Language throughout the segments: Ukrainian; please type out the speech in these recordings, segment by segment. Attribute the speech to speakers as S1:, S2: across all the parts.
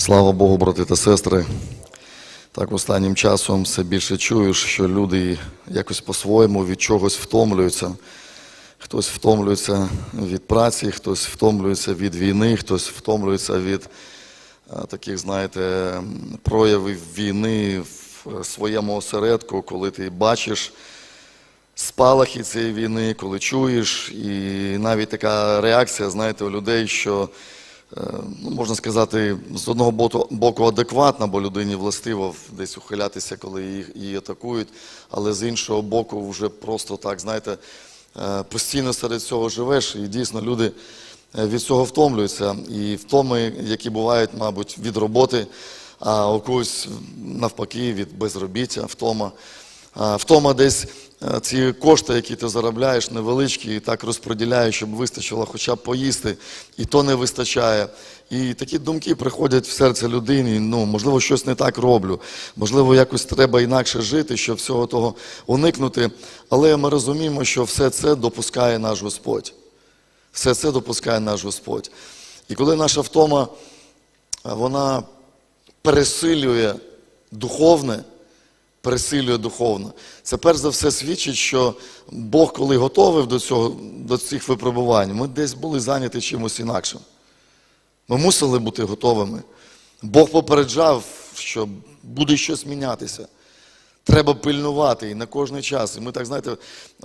S1: Слава Богу, брати та сестри. Так останнім часом все більше чуєш, що люди якось по-своєму від чогось втомлюються. Хтось втомлюється від праці, хтось втомлюється від війни, хтось втомлюється від таких, знаєте, проявів війни в своєму осередку, коли ти бачиш спалахи цієї війни, коли чуєш, і навіть така реакція, знаєте, у людей, що е, ну, можна сказати, з одного боку адекватна, бо людині властиво десь ухилятися, коли її, її атакують, але з іншого боку, вже просто так, знаєте, е, постійно серед цього живеш, і дійсно люди е, від цього втомлюються. І втоми, які бувають, мабуть, від роботи, а у когось навпаки від безробіття, втома. Втома десь е, ці кошти, які ти заробляєш, невеличкі, і так розподіляєш, щоб вистачило хоча б поїсти, і то не вистачає. І такі думки приходять в серце людини. Ну, можливо, щось не так роблю, можливо, якось треба інакше жити, щоб всього того уникнути. Але ми розуміємо, що все це допускає наш Господь. Все це допускає наш Господь. І коли наша втома, вона пересилює духовне, пересилює духовно. Це перш за все свідчить, що Бог, коли готовив до, цього, до цих випробувань, ми десь були зайняті чимось інакшим. Ми мусили бути готовими. Бог попереджав, що буде щось мінятися. Треба пильнувати і на кожний час. І ми так, знаєте,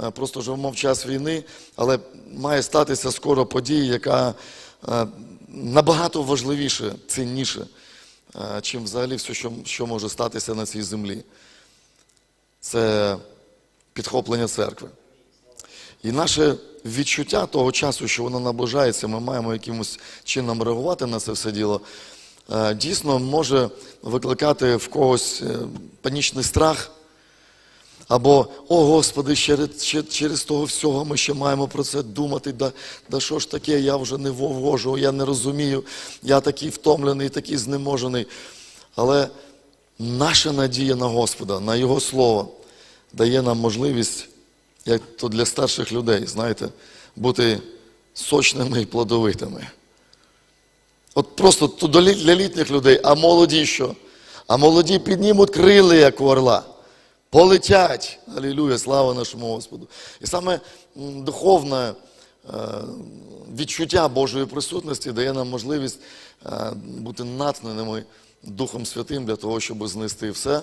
S1: е, просто живемо в час війни, але має статися скоро подія, яка е, набагато важливіше, цінніше, е, чим взагалі все, що, що може статися на цій землі. Це підхоплення церкви. І наше відчуття того часу, що воно наближається, ми маємо якимось чином реагувати на це все діло, е, дійсно може викликати в когось е, панічний страх. Або, о Господи, через, через того всього ми ще маємо про це думати. Да, да що ж таке, я вже не вгожу, я не розумію, я такий втомлений, такий знеможений. Але наша надія на Господа, на Його Слово дає нам можливість, як то для старших людей, знаєте, бути сочними і плодовитими. От просто то для літніх людей, а молоді що? А молоді піднімуть крили, як у орла. Полетять. Алілуя, слава нашому Господу. І саме духовне е, відчуття Божої присутності дає нам можливість е, бути натхненими Духом Святим для того, щоб знести все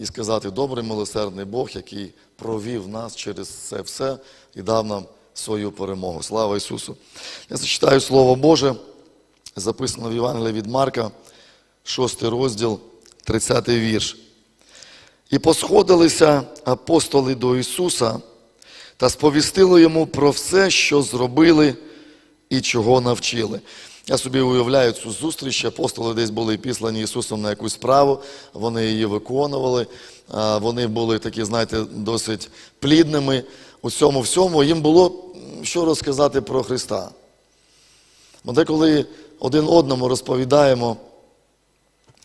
S1: і сказати, добрий милосердний Бог, який провів нас через це все і дав нам свою перемогу. Слава Ісусу! Я зачитаю Слово Боже, записано в Євангелії від Марка, 6 розділ, 30 вірш. І посходилися апостоли до Ісуса та сповістили йому про все, що зробили і чого навчили. Я собі уявляю цю зустріч, апостоли десь були післані Ісусом на якусь справу, вони її виконували, вони були такі, знаєте, досить плідними у цьому всьому. Їм було що розказати про Христа. Ми деколи один одному розповідаємо,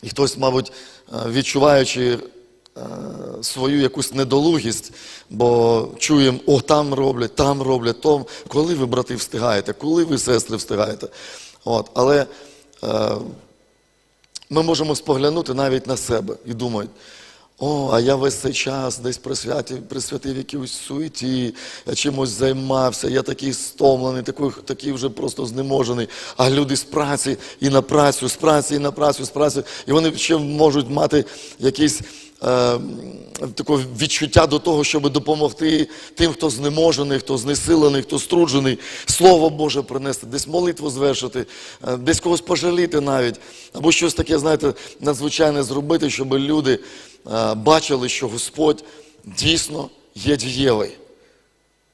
S1: і хтось, мабуть, е, відчуваючи е, свою якусь недолугість, бо чуємо, о, там роблять, там роблять, то коли ви, брати, встигаєте, коли ви, сестри, встигаєте. От, але е, ми можемо споглянути навіть на себе і думати, о, а я весь цей час десь присвятив, присвятив якійсь суеті, я чимось займався, я такий стомлений, такий, такий вже просто знеможений. А люди з праці і на працю, з праці і на працю, з праці. І вони ще можуть мати якісь е, таке відчуття до того, щоб допомогти тим, хто знеможений, хто знесилений, хто струджений, Слово Боже принести, десь молитву звершити, е, десь когось пожаліти навіть, або щось таке, знаєте, надзвичайне зробити, щоб люди е, бачили, що Господь дійсно є дієвий.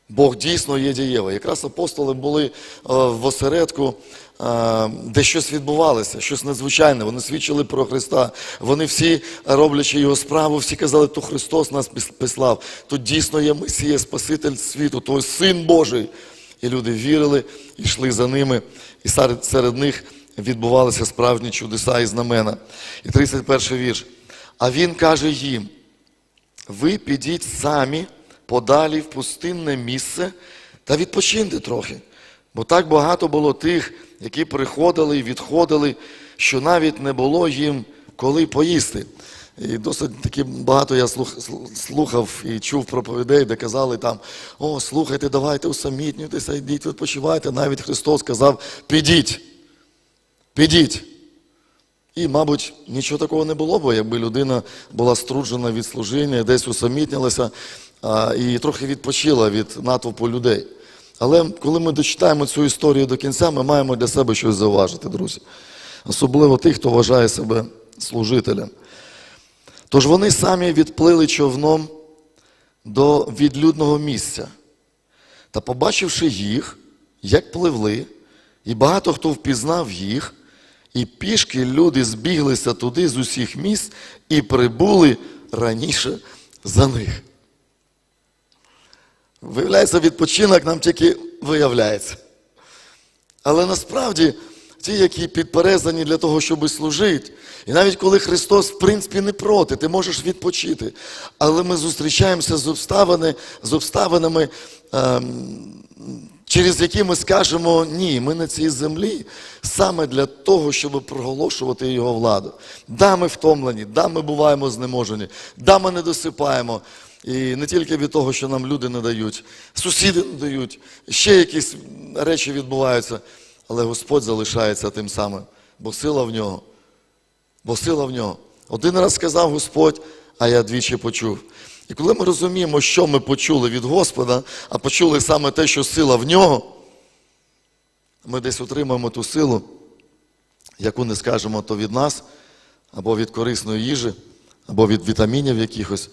S1: Бог дійсно є дієвий. Якраз апостоли були е, в осередку, е, де щось відбувалося, щось надзвичайне. Вони свідчили про Христа. Вони всі, роблячи його справу, всі казали, то Христос нас післав, то дійсно є Месія, Спаситель світу, то Син Божий. І люди вірили, і йшли за ними, і серед, них відбувалися справжні чудеса і знамена. І 31 вірш. А він каже їм: ви підіть самі подалі в пустинне місце та відпочиньте трохи. Бо так багато було тих, які приходили і відходили, що навіть не було їм коли поїсти. І досить таки багато я слухав і чув проповідей, де казали там: о, слухайте, давайте усамітнюйтеся, йдіть, відпочивайте. Навіть Христос сказав: підіть, підіть. І, мабуть, нічого такого не було, бо якби людина була струджена від служіння, десь усамітнилася а, і трохи відпочила від натовпу людей. Але коли ми дочитаємо цю історію до кінця, ми маємо для себе щось зауважити, друзі. Особливо тих, хто вважає себе служителем. Тож вони самі відплили човном до відлюдного місця. Та побачивши їх, як пливли, і багато хто впізнав їх, і пішки люди збіглися туди з усіх місць і прибули раніше за них. Виявляється, відпочинок нам тільки виявляється. Але насправді ті, які підперезані для того, щоб служити, і навіть коли Христос, в принципі, не проти, ти можеш відпочити. Але ми зустрічаємося з, обставини, з обставинами, ем, через які ми скажемо, ні, ми на цій землі саме для того, щоб проголошувати його владу. Да, ми втомлені, да, ми буваємо знеможені, да, ми не досипаємо. І не тільки від того, що нам люди не дають, сусіди не дають, ще якісь речі відбуваються, але Господь залишається тим самим, бо сила в нього. Бо сила в нього. Один раз сказав Господь, а я двічі почув. І коли ми розуміємо, що ми почули від Господа, а почули саме те, що сила в нього, ми десь отримаємо ту силу, яку не скажемо то від нас, або від корисної їжі, або від вітамінів якихось,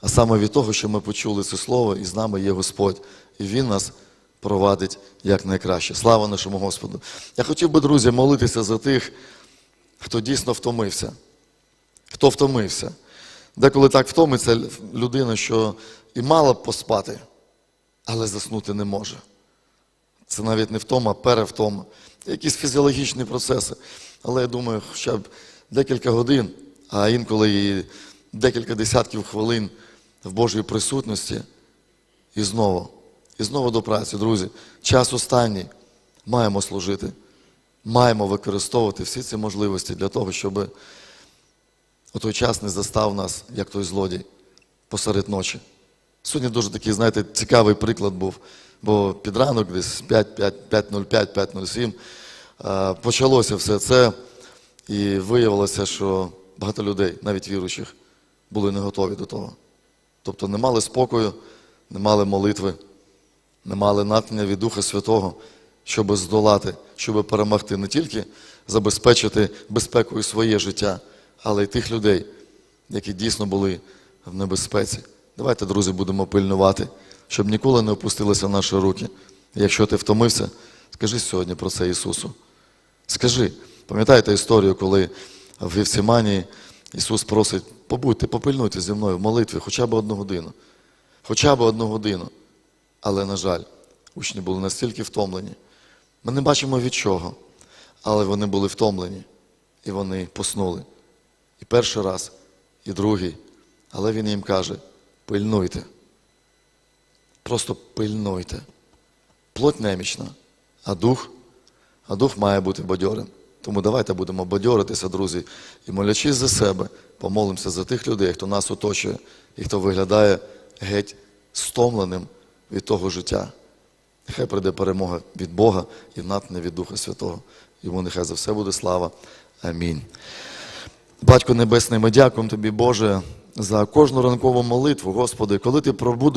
S1: а саме від того, що ми почули це слово, і з нами є Господь. І Він нас провадить як найкраще. Слава нашому Господу. Я хотів би, друзі, молитися за тих, хто дійсно втомився. Хто втомився. Деколи так втомиться людина, що і мала б поспати, але заснути не може. Це навіть не втома, а перевтома. Якісь фізіологічні процеси. Але я думаю, хоча б декілька годин, а інколи і декілька десятків хвилин в Божій присутності. І знову, і знову до праці, друзі. Час останній. Маємо служити. Маємо використовувати всі ці можливості для того, щоб у той час не застав нас, як той злодій, посеред ночі. Сьогодні дуже такий, знаєте, цікавий приклад був, бо під ранок десь 5.05, 5.07 почалося все це, і виявилося, що багато людей, навіть віруючих, були не готові до того. Тобто не мали спокою, не мали молитви, не мали натхнення від Духа Святого, щоб здолати, щоб перемогти, не тільки забезпечити безпекою своє життя, але й тих людей, які дійсно були в небезпеці. Давайте, друзі, будемо пильнувати, щоб ніколи не опустилися наші руки. Якщо ти втомився, скажи сьогодні про це Ісусу. Скажи, пам'ятаєте історію, коли в Євсіманії Ісус просить, побудьте, попильнуйте зі мною в молитві хоча б одну годину. Хоча б одну годину. Але, на жаль, учні були настільки втомлені. Ми не бачимо від чого, але вони були втомлені і вони поснули. І перший раз, і другий. Але він їм каже: пильнуйте. Просто пильнуйте. Плоть немічна, а дух, а дух має бути бадьорим. Тому давайте будемо бадьоритися, друзі, і молячись за себе, помолимося за тих людей, хто нас оточує і хто виглядає геть стомленим від того життя. Нехай прийде перемога від Бога і натхнення від Духа Святого. Йому нехай за все буде слава. Амінь. Батько Небесний, ми дякуємо Тобі, Боже, за кожну ранкову молитву, Господи, коли Ти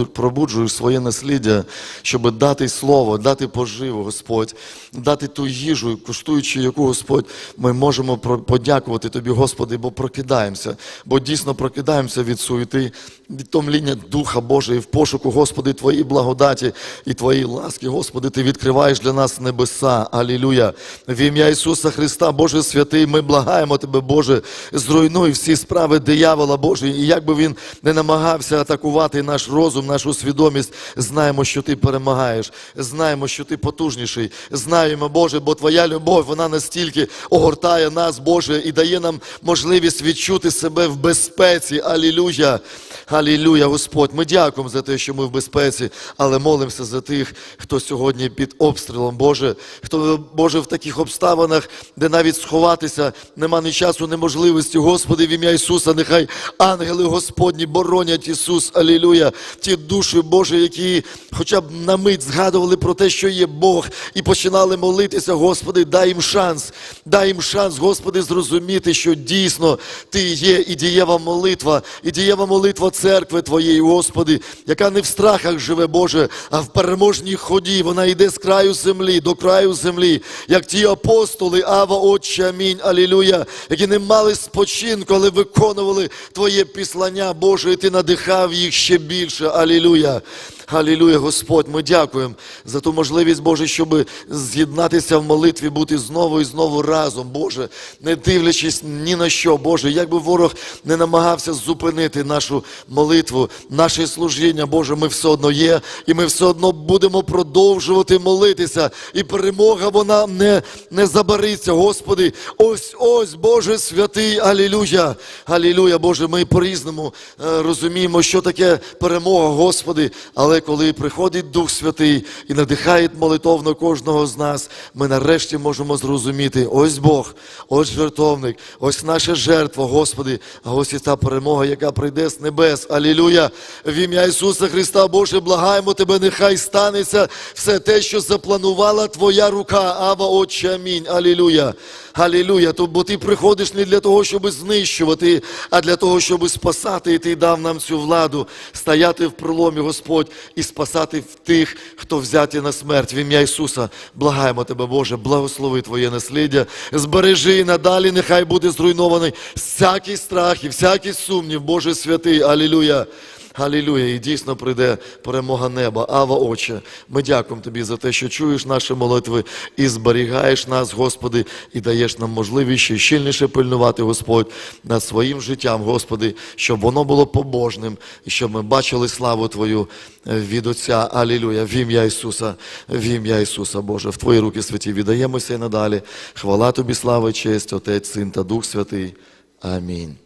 S1: пробуджуєш своє насліддя, щоб дати слово, дати поживу, Господь, дати ту їжу, куштуючи яку, Господь, ми можемо подякувати Тобі, Господи, бо прокидаємося, бо дійсно прокидаємося від суєти, від томління Духа Божого і в пошуку, Господи, Твоїй благодаті і Твоїй ласки, Господи, Ти відкриваєш для нас небеса. Алілюя. В ім'я Ісуса Христа, Боже святий, ми благаємо Тебе, Боже, зруйнуй всі справи диявола Божий. І як би він не намагався атакувати наш розум, нашу свідомість, знаємо, що Ти перемагаєш, знаємо, що Ти потужніший. Знаємо, Боже, бо Твоя любов, вона настільки огортає нас, Боже, і дає нам можливість відчути себе в безпеці. Алілюя. Алілюя, Господь. Ми дякуємо за те, що ми в безпеці, але молимося за тих, хто сьогодні під обстрілом, Боже, хто, Боже, в таких обставинах, де навіть сховатися нема ні часу, ні можливості. Господи, в ім'я Ісуса, нехай ангели Господні боронять Ісус, Алілюя, ті душі, Боже, які хоча б на мить згадували про те, що є Бог, і починали молитися, Господи, дай їм шанс, дай їм шанс, Господи, зрозуміти, що дійсно Ти є і дієва молитва, і дієва молитва церкви Твоєї, Господи, яка не в страхах живе, Боже, а в переможній ході. Вона йде з краю землі до краю землі, як ті апостоли, Ава, Отче, Амінь, Алілюя, які не мали спочинку, але виконували Твоє післання, Боже, і Ти надихав їх ще більше. Алілюя. Алілуя, Господь, ми дякуємо за ту можливість, Боже, щоб з'єднатися в молитві, бути знову і знову разом, Боже, не дивлячись ні на що, Боже, як би ворог не намагався зупинити нашу молитву, наше служіння, Боже, ми все одно є, і ми все одно будемо продовжувати молитися. І перемога вона не, не забариться, Господи. Ось ось, Боже святий, Алілуя. Алілуя, Боже, ми по-різному е, розуміємо, що таке перемога, Господи. Але коли приходить Дух Святий і надихає молитовно кожного з нас, ми нарешті можемо зрозуміти, ось Бог, ось жертовник, ось наша жертва, Господи, ось і та перемога, яка прийде з небес. Алілуя! В ім'я Ісуса Христа, Боже, благаємо Тебе, нехай станеться все те, що запланувала Твоя рука. Ава, Отче, амінь. Алілуя. То, бо ти приходиш не для того, щоб знищувати, а для того, щоб спасати. І ти дав нам цю владу стояти в проломі, Господь, і спасати в тих, хто взяті на смерть. В ім'я Ісуса. Благаємо тебе, Боже, благослови Твоє насліддя. Збережи і надалі, нехай буде зруйнований всякий страх і всякий сумнів, Боже святий. Алілуя. Алілуя, і дійсно прийде перемога неба. Ава, Отче, ми дякуємо Тобі за те, що чуєш наші молитви і зберігаєш нас, Господи, і даєш нам можливість ще щільніше пильнувати, Господь, над своїм життям, Господи, щоб воно було побожним, і щоб ми бачили славу Твою е, від Отця. Алілуя, в ім'я Ісуса, в ім'я Ісуса, Боже, в Твої руки святі віддаємося і надалі. Хвала Тобі, слава честь, Отець, Син та Дух Святий. Амінь.